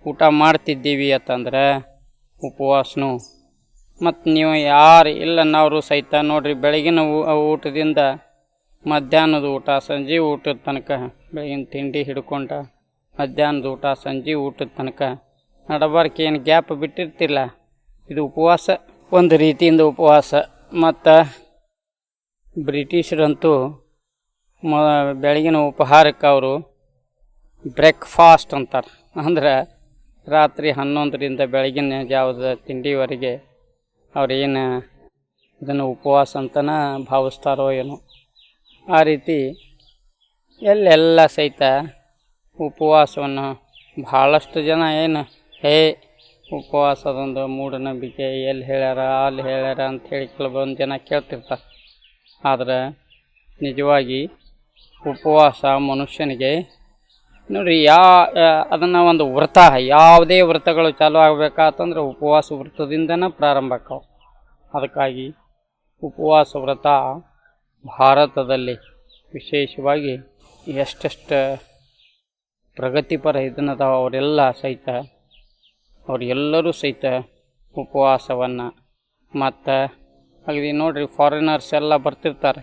ಊಟ ಮಾಡ್ತಿದ್ದೀವಿ ಅಂತಂದ್ರೆ ಉಪವಾಸನು. ಮತ್ತು ನೀವು ಯಾರು ಇಲ್ಲನ್ನವರು ಸಹಿತ ನೋಡ್ರಿ, ಬೆಳಗಿನ ಊಟದಿಂದ ಮಧ್ಯಾಹ್ನದ ಊಟ, ಸಂಜೆ ಊಟದ ತನಕ ಬೆಳಗಿನ ತಿಂಡಿ ಹಿಡ್ಕೊಂಡ ಮಧ್ಯಾಹ್ನದ ಊಟ, ಸಂಜೆ ಊಟದ ತನಕ ನಡಬಾರ್ಕೆ ಏನು ಗ್ಯಾಪ್ ಬಿಟ್ಟಿರ್ತಿಲ್ಲ. ಇದು ಉಪವಾಸ, ಒಂದು ರೀತಿಯಿಂದ ಉಪವಾಸ. ಮತ್ತು ಬ್ರಿಟಿಷರಂತೂ ಮ, ಬೆಳಗಿನ ಉಪಹಾರಕ್ಕೆ ಅವರು ಬ್ರೇಕ್ಫಾಸ್ಟ್ ಅಂತಾರೆ. ಅಂದ್ರೆ ರಾತ್ರಿ ಹನ್ನೊಂದರಿಂದ ಬೆಳಗಿನ ಜಾವದ ತಿಂಡಿವರೆಗೆ ಅವ್ರೇನು ಇದನ್ನು ಉಪವಾಸ ಅಂತನ ಭಾವಿಸ್ತಾರೋ ಏನೋ. ಆ ರೀತಿ ಎಲ್ಲೆಲ್ಲ ಸಹಿತ ಉಪವಾಸವನ್ನು ಭಾಳಷ್ಟು ಜನ ಏನು, ಹೇ, ಉಪವಾಸದೊಂದು ಮೂಢನಂಬಿಕೆ ಎಲ್ಲಿ ಹೇಳ್ಯಾರ, ಅಲ್ಲಿ ಹೇಳ್ಯಾರ ಅಂತ ಹೇಳಿ ಕೆಲವೊಂದು ಜನ ಕೇಳ್ತಿರ್ತಾರೆ. ಆದರೆ ನಿಜವಾಗಿ ಉಪವಾಸ ಮನುಷ್ಯನಿಗೆ ನೋಡಿ ಯಾ ಅದನ್ನು ಒಂದು ವ್ರತ ಯಾವುದೇ ವ್ರತಗಳು ಚಾಲೂ ಆಗಬೇಕಾತಂದ್ರೆ ಉಪವಾಸ ವ್ರತದಿಂದನೇ ಪ್ರಾರಂಭ ಆಗ್ತಾವೆ. ಅದಕ್ಕಾಗಿ ಉಪವಾಸ ವ್ರತ ಭಾರತದಲ್ಲಿ ವಿಶೇಷವಾಗಿ ಎಷ್ಟೆಷ್ಟು ಪ್ರಗತಿಪರ ಇದನ್ನದಾವ ಅವರೆಲ್ಲ ಸಹಿತ, ಅವರೆಲ್ಲರೂ ಸಹಿತ ಉಪವಾಸವನ್ನು ಮತ್ತು ಅಗದಿ ನೋಡಿರಿ ಫಾರಿನರ್ಸ್ ಎಲ್ಲ ಬರ್ತಿರ್ತಾರೆ.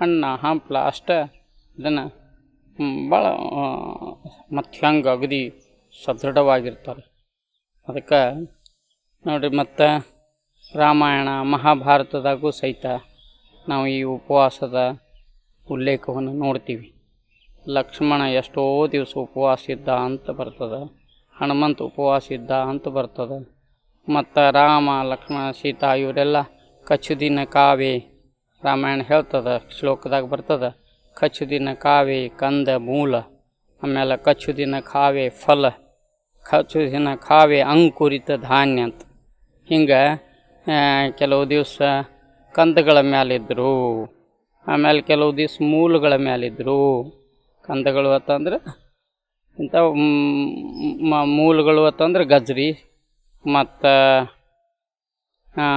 ಹಣ್ಣು, ಹಂಪ್ಲ ಅಷ್ಟೇ. ಇದನ್ನು ಭಾಳ ಮತ್ತು ಹೆಂಗೆ ಅಗದಿ ಸದೃಢವಾಗಿರ್ತಾರೆ. ಅದಕ್ಕೆ ನೋಡಿರಿ ಮತ್ತು ರಾಮಾಯಣ ಮಹಾಭಾರತದಾಗೂ ಸಹಿತ ನಾವು ಈ ಉಪವಾಸದ ಉಲ್ಲೇಖವನ್ನು ನೋಡ್ತೀವಿ. ಲಕ್ಷ್ಮಣ ಎಷ್ಟೋ ದಿವಸ ಉಪವಾಸ ಇದ್ದ ಅಂತ ಬರ್ತದೆ, ಹನುಮಂತ ಉಪವಾಸ ಇದ್ದ ಅಂತ ಬರ್ತದೆ, ಮತ್ತು ರಾಮ, ಲಕ್ಷ್ಮಣ, ಸೀತಾ, ಇವರೆಲ್ಲ ಕಚ್ಚು ದಿನ ಕಾವೆ, ರಾಮಾಯಣ ಹೇಳ್ತದ, ಶ್ಲೋಕದಾಗ ಬರ್ತದ, ಕಚ್ಚುದಿನ ಕಾವೆ ಕಂದ ಮೂಲ ಆಮೇಲೆ ಕಚ್ಚುದಿನ ಕಾವೆ ಫಲ, ಕಚ್ಚುದಿನ ಕಾವೆ ಅಂಕುರಿತ ಧಾನ್ಯ ಅಂತ. ಹಿಂಗೆ ಕೆಲವು ದಿವಸ ಕಂದಗಳ ಮೇಲಿದ್ದರು ಆಮೇಲೆ ಕೆಲವು ದಿವಸ ಮೂಲಗಳ ಮೇಲಿದ್ದರು ಕಂದಗಳು ಅಂತಂದ್ರೆ ಇಂಥ ಮೂಲಗಳು ಅಂತಂದ್ರೆ ಗಜ್ರಿ, ಮತ್ತು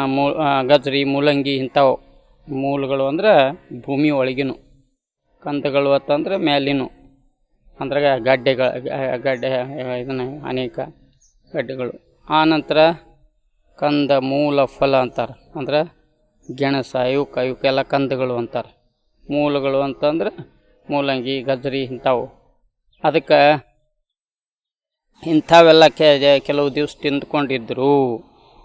ಮೂ ಗಜ್ರಿ, ಮೂಲಂಗಿ ಇಂಥವು ಮೂಲಗಳು ಅಂದ್ರೆ ಭೂಮಿ ಒಳಗಿನ. ಕಂದಗಳು ಅಂತಂದ್ರೆ ಮೇಲಿನ. ಅಂದ್ರೆ ಗಡ್ಡೆಗಳು ಗಡ್ಡೆ, ಇದನ್ನ ಅನೇಕ ಗಡ್ಡೆಗಳು. ಆನಂತರ ಕಂದ, ಮೂಲ, ಫಲ ಅಂತಾರೆ. ಅಂದ್ರೆ ಗೆಣಸ ಇವಕ್ಕೆ ಇವಕ್ಕೆಲ್ಲ ಕಂದಗಳು ಅಂತಾರೆ. ಮೂಲಗಳು ಅಂತಂದ್ರೆ ಮೂಲಂಗಿ, ಗಜ್ರಿ ಇಂಥವು. ಅದಕ್ಕೆ ಇಂಥವೆಲ್ಲ ಕೆಲವು ದಿವ್ಸ ತಿಂದ್ಕೊಂಡಿದ್ರು.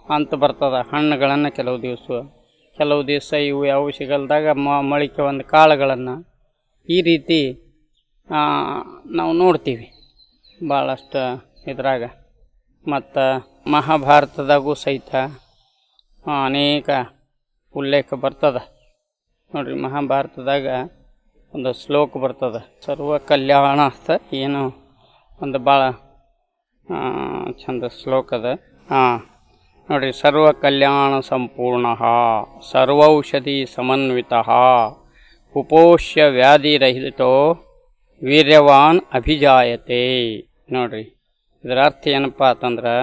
ಅಂತ ಬರ್ತದೆ. ಹಣ್ಣುಗಳನ್ನು ಕೆಲವು ದಿವಸ ಕೆಲವು ದಿವಸ ಇವು ಯಾವ ಸಿಗಲ್ದಾಗ ಮೊಳಕೆ ಒಂದು ಕಾಳುಗಳನ್ನು ಈ ರೀತಿ ನಾವು ನೋಡ್ತೀವಿ. ಭಾಳಷ್ಟು ಇದ್ರಾಗ. ಮತ್ತು ಮಹಾಭಾರತದಾಗೂ ಸಹಿತ ಅನೇಕ ಉಲ್ಲೇಖ ಬರ್ತದೆ. ನೋಡಿರಿ, ಮಹಾಭಾರತದಾಗ ಒಂದು ಶ್ಲೋಕ ಬರ್ತದೆ. ಸರ್ವ ಕಲ್ಯಾಣ ಅಂತ ಏನು ಒಂದು ಭಾಳ ಚಂದ ಶ್ಲೋಕ ಅದ. ಹಾಂ ನೋಡ್ರಿ ಸರ್ವ ಕಲ್ಯಾಣ ಸಂಪೂರ್ಣ, ಸರ್ವೌಷಧಿ ಸಮನ್ವಿತ, ಉಪೋಷ್ಯ ವ್ಯಾಧಿರಹಿತೋ ವೀರ್ಯವಾನ್ ಅಭಿಜಾಯತೆ. ನೋಡ್ರಿ ಇದರ ಅರ್ಥ ಏನಪ್ಪ ಅಂತಂದ್ರೆ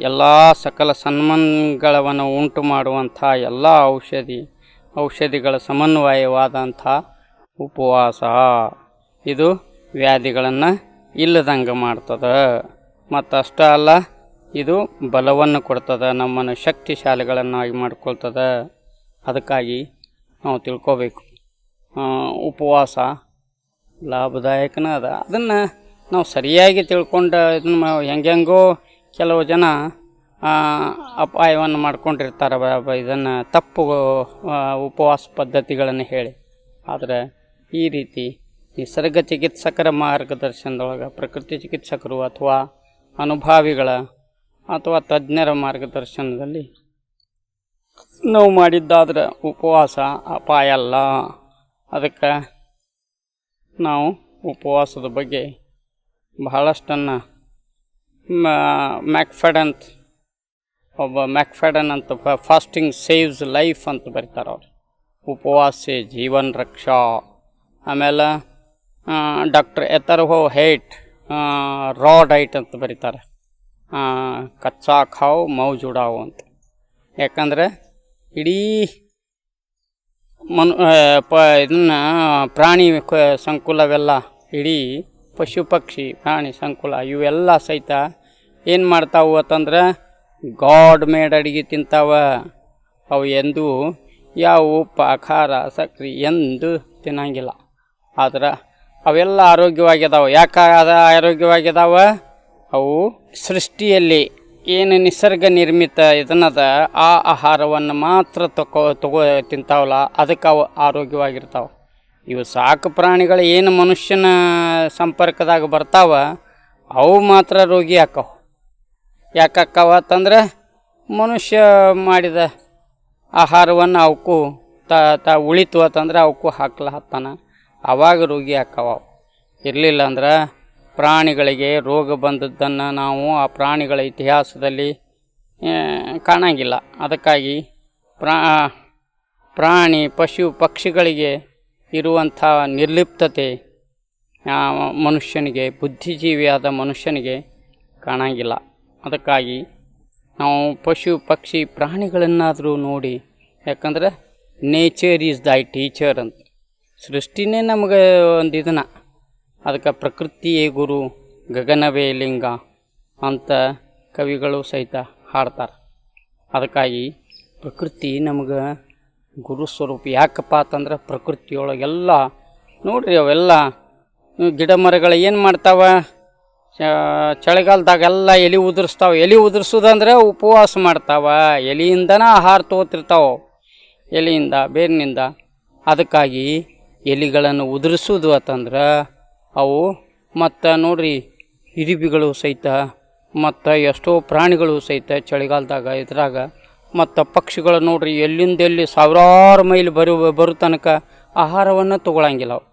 ಎಲ್ಲ ಸಕಲ ಸನ್ಮನ್ಗಳವನ್ನು ಉಂಟು ಮಾಡುವಂಥ ಎಲ್ಲ ಔಷಧಿ, ಔಷಧಿಗಳ ಸಮನ್ವಯವಾದಂಥ ಉಪವಾಸ. ಇದು ವ್ಯಾಧಿಗಳನ್ನು ಇಲ್ಲದಂಗೆ ಮಾಡ್ತದೆ. ಮತ್ತು ಅಲ್ಲ ಇದು ಬಲವನ್ನು ಕೊಡ್ತದೆ, ನಮ್ಮನ್ನು ಶಕ್ತಿಶಾಲಿಗಳನ್ನಾಗಿ ಮಾಡ್ಕೊಳ್ತದೆ. ಅದಕ್ಕಾಗಿ ನಾವು ತಿಳ್ಕೋಬೇಕು. ಉಪವಾಸ ಲಾಭದಾಯಕನ ಅದ ಅದನ್ನು ನಾವು ಸರಿಯಾಗಿ ತಿಳ್ಕೊಂಡು ಇದನ್ನು ಹೆಂಗೆಂಗೋ ಕೆಲವು ಜನ ಅಪಾಯವನ್ನು ಮಾಡ್ಕೊಂಡಿರ್ತಾರೆ. ಇದನ್ನು ತಪ್ಪು ಉಪವಾಸ ಪದ್ಧತಿಗಳನ್ನು ಹೇಳಿ. ಆದರೆ ಈ ರೀತಿ ನಿಸರ್ಗ ಚಿಕಿತ್ಸಕರ ಮಾರ್ಗದರ್ಶನದೊಳಗೆ ಪ್ರಕೃತಿ ಚಿಕಿತ್ಸಕರು ಅಥವಾ ಅನುಭಾವಿಗಳ ಅಥವಾ ತಜ್ಞರ ಮಾರ್ಗದರ್ಶನದಲ್ಲಿ ನಾವು ಮಾಡಿದ್ದಾದ್ರೆ ಉಪವಾಸ ಅಪಾಯ ಅಲ್ಲ. ಅದಕ್ಕೆ ನಾವು ಉಪವಾಸದ ಬಗ್ಗೆ ಬಹಳಷ್ಟನ್ನು ಮ್ಯಾಕ್ಫೆಡಂತ್ ಒಬ್ಬ ಮ್ಯಾಕ್ಫೆಡನ್ ಅಂತ ಫಾಸ್ಟಿಂಗ್ ಸೇವ್ಸ್ ಲೈಫ್ ಅಂತ ಬರೀತಾರೆ ಅವ್ರು. ಉಪವಾಸ, ಜೀವನ್ ರಕ್ಷಾ. ಆಮೇಲೆ ಡಾಕ್ಟರ್ ಎತರ್ಹೋ ಹೇಟ್ ರಾ ಡೈಟ್ ಅಂತ ಬರೀತಾರೆ. ಕಚ್ಚಾ ಖಾವ್ ಮೌಜುಡಾವು ಅಂತ. ಯಾಕಂದರೆ ಇಡೀ ಮನು ಪ, ಇದನ್ನು ಪ್ರಾಣಿ ಸಂಕುಲವೆಲ್ಲ, ಇಡೀ ಪಶು ಪಕ್ಷಿ, ಪ್ರಾಣಿ ಸಂಕುಲ, ಇವೆಲ್ಲ ಸಹಿತ ಏನು ಮಾಡ್ತಾವು ಅಂತಂದ್ರೆ ಗಾಡ್ ಮೇಡ್ ಅಡಿಗೆ ತಿಂತಾವ. ಅವು ಎಂದು ಯಾವ ಉಪ್ಪು, ಖಾರ, ಸಕ್ರೆ ಎಂದು ತಿನ್ನಂಗಿಲ್ಲ. ಆದ್ರೆ ಅವೆಲ್ಲ ಆರೋಗ್ಯವಾಗಿದಾವೆ. ಯಾಕೆ ಆರೋಗ್ಯವಾಗಿದಾವ? ಅವು ಸೃಷ್ಟಿಯಲ್ಲಿ ಏನು ನಿಸರ್ಗ ನಿರ್ಮಿತ ಇದನ್ನದ ಆ ಆಹಾರವನ್ನು ಮಾತ್ರ ತಗೋ ತಗೋ, ತಿಂತಾವಲ್ಲ, ಅದಕ್ಕೆ ಅವು ಆರೋಗ್ಯವಾಗಿರ್ತಾವೆ. ಇವು ಸಾಕು ಪ್ರಾಣಿಗಳು ಏನು ಮನುಷ್ಯನ ಸಂಪರ್ಕದಾಗ ಬರ್ತಾವ, ಅವು ಮಾತ್ರ ರೋಗಿ ಹಾಕವು. ಯಾಕಕ್ಕವ ಅಂತಂದ್ರೆ ಮನುಷ್ಯ ಮಾಡಿದ ಆಹಾರವನ್ನು ಅವಕ್ಕೂ ತ ತ, ಉಳಿತು ಅಂತಂದ್ರೆ ಅವಕ್ಕೂ ಹಾಕ್ಲ ಹತ್ತಾನ ಅವಾಗ ರೋಗಿ ಹಾಕವ. ಇರಲಿಲ್ಲ ಅಂದ್ರೆ ಪ್ರಾಣಿಗಳಿಗೆ ರೋಗ ಬಂದದ್ದನ್ನು ನಾವು ಆ ಪ್ರಾಣಿಗಳ ಇತಿಹಾಸದಲ್ಲಿ ಕಾಣಂಗಿಲ್ಲ. ಅದಕ್ಕಾಗಿ ಪ್ರಾ, ಪ್ರಾಣಿ, ಪಶು, ಪಕ್ಷಿಗಳಿಗೆ ಇರುವಂಥ ನಿರ್ಲಿಪ್ತತೆ ಮನುಷ್ಯನಿಗೆ, ಬುದ್ಧಿಜೀವಿಯಾದ ಮನುಷ್ಯನಿಗೆ ಕಾಣಂಗಿಲ್ಲ. ಅದಕ್ಕಾಗಿ ನಾವು ಪಶು, ಪಕ್ಷಿ, ಪ್ರಾಣಿಗಳನ್ನಾದರೂ ನೋಡಿ, ಯಾಕಂದ್ರೆ ನೇಚರ್ ಈಸ್ ದೈ ಟೀಚರ್ ಅಂತ. ಸೃಷ್ಟಿನೇ ನಮಗೆ ಒಂದು ಇದನ್ನ ಅದಕ್ಕೆ ಪ್ರಕೃತಿಯೇ ಗುರು, ಗಗನವೇ ಲಿಂಗ ಅಂತ ಕವಿಗಳು ಸಹಿತ ಹಾಡ್ತಾರೆ. ಅದಕ್ಕಾಗಿ ಪ್ರಕೃತಿ ನಮಗೆ ಗುರು ಸ್ವರೂಪ ಯಾಕಪ್ಪ ಅಂತಂದ್ರೆ ಪ್ರಕೃತಿಯೊಳಗೆಲ್ಲ ನೋಡ್ರಿ ಅವೆಲ್ಲ ಗಿಡ ಮರಗಳು ಏನು ಮಾಡ್ತಾವೆ? ಚಳಿಗಾಲದಾಗೆಲ್ಲ ಎಲೆ ಉದುರಿಸ್ತಾವೆ. ಎಲೆ ಉದುರಿಸೋದಂದ್ರೆ ಉಪವಾಸ ಮಾಡ್ತಾವೆ. ಎಲೆಯಿಂದನೇ ಆಹಾರ ತೊಗೋತಿರ್ತಾವೆ. ಎಲೆಯಿಂದ, ಬೇರಿನಿಂದ. ಅದಕ್ಕಾಗಿ ಎಲೆಗಳನ್ನು ಉದುರಿಸೋದು ಅಂತಂದ್ರೆ ಅವು ಮತ್ತು ನೋಡ್ರಿ ಇರಿಬಿಗಳು ಸಹಿತ, ಮತ್ತು ಎಷ್ಟೋ ಪ್ರಾಣಿಗಳು ಸಹಿತ ಚಳಿಗಾಲದಾಗ ಇದ್ರಾಗ, ಮತ್ತು ಪಕ್ಷಿಗಳು ನೋಡ್ರಿ ಎಲ್ಲಿಂದ ಎಲ್ಲಿ ಸಾವಿರಾರು ಮೈಲ್ ಬರು, ಬರೋ ತನಕ ಆಹಾರವನ್ನು ತಗೊಳಂಗಿಲ್ಲ ಅವು.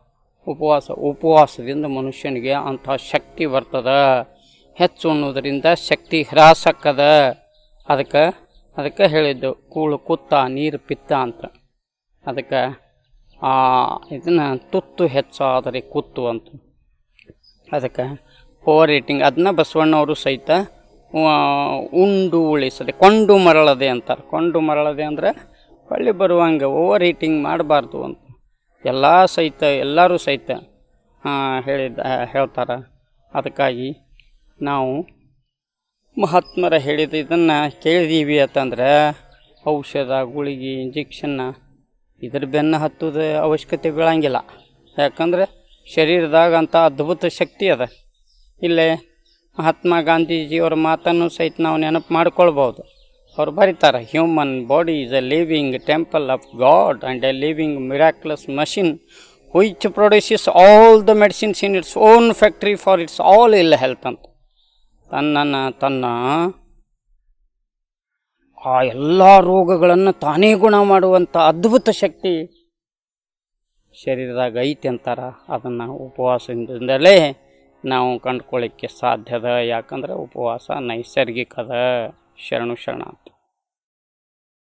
ಉಪವಾಸ, ಉಪವಾಸದಿಂದ ಮನುಷ್ಯನಿಗೆ ಅಂಥ ಶಕ್ತಿ ಬರ್ತದೆ. ಹೆಚ್ಚು ಅನ್ನೋದರಿಂದ ಶಕ್ತಿ ಹ್ರಾಸಕ್ಕದ. ಅದಕ್ಕೆ ಅದಕ್ಕೆ ಹೇಳಿದ್ದು, ಕೂಳು, ಕುತ್ತ, ನೀರು, ಪಿತ್ತ ಅಂತ. ಅದಕ್ಕೆ ಇದನ್ನು ತುತ್ತು ಹೆಚ್ಚಾದರೆ ಕುತ್ತು ಅಂತ. ಅದಕ್ಕೆ ಓವರ್ ಈಟಿಂಗ್ ಅದನ್ನ ಬಸವಣ್ಣವರು ಸಹಿತ ಉಂಡು ಉಳಿಸದೆ, ಕೊಂಡು ಮರಳದೆ ಅಂತಾರೆ. ಕೊಂಡು ಮರಳದೆ ಅಂದರೆ ಹೊಳ್ಳಿ ಬರುವಂಗೆ ಓವರ್ ಹೀಟಿಂಗ್ ಮಾಡಬಾರ್ದು ಅಂತ. ಎಲ್ಲ ಸಹಿತ, ಎಲ್ಲರೂ ಸಹಿತ ಹೇಳಿದ, ಹೇಳ್ತಾರೆ. ಅದಕ್ಕಾಗಿ ನಾವು ಮಹಾತ್ಮರ ಹೇಳಿದ ಇದನ್ನು ಕೇಳಿದೀವಿ ಅಂತಂದ್ರೆ ಔಷಧ, ಗುಳಿಗೆ ಇಂಜೆಕ್ಷನ್ನ ಇದ್ರ ಬೆನ್ನು ಹತ್ತೋದು ಅವಶ್ಯಕತೆ ಬೀಳಂಗಿಲ್ಲ. ಯಾಕಂದ್ರೆ ಶರೀರದಾಗ ಅಂತ ಅದ್ಭುತ ಶಕ್ತಿ ಅದ. ಇಲ್ಲೇ ಮಹಾತ್ಮ ಗಾಂಧೀಜಿಯವರ ಮಾತನ್ನು ಸಹಿತ ನಾವು ನೆನಪು ಮಾಡ್ಕೊಳ್ಬೋದು. ಅವ್ರು ಬರೀತಾರೆ human body is a living temple of God and a living miraculous machine which produces all the medicines in its own factory for its all ill health ಅಂತ. ತನ್ನನ್ನು, ತನ್ನ ಆ ಎಲ್ಲ ರೋಗಗಳನ್ನು ತಾನೇ ಗುಣ ಮಾಡುವಂಥ ಅದ್ಭುತ ಶಕ್ತಿ ಶರೀರದಾಗ ಐತಿ ಅಂತಾರ ಅದನ್ನು ಉಪವಾಸದಿಂದಲೇ ನಾವು ಕಂಡುಕೊಳ್ಳಿಕ್ಕೆ ಸಾಧ್ಯದ. ಯಾಕಂದ್ರೆ ಉಪವಾಸ ನೈಸರ್ಗಿಕದ ಶರಣು ಶರಣ ಅಂತ.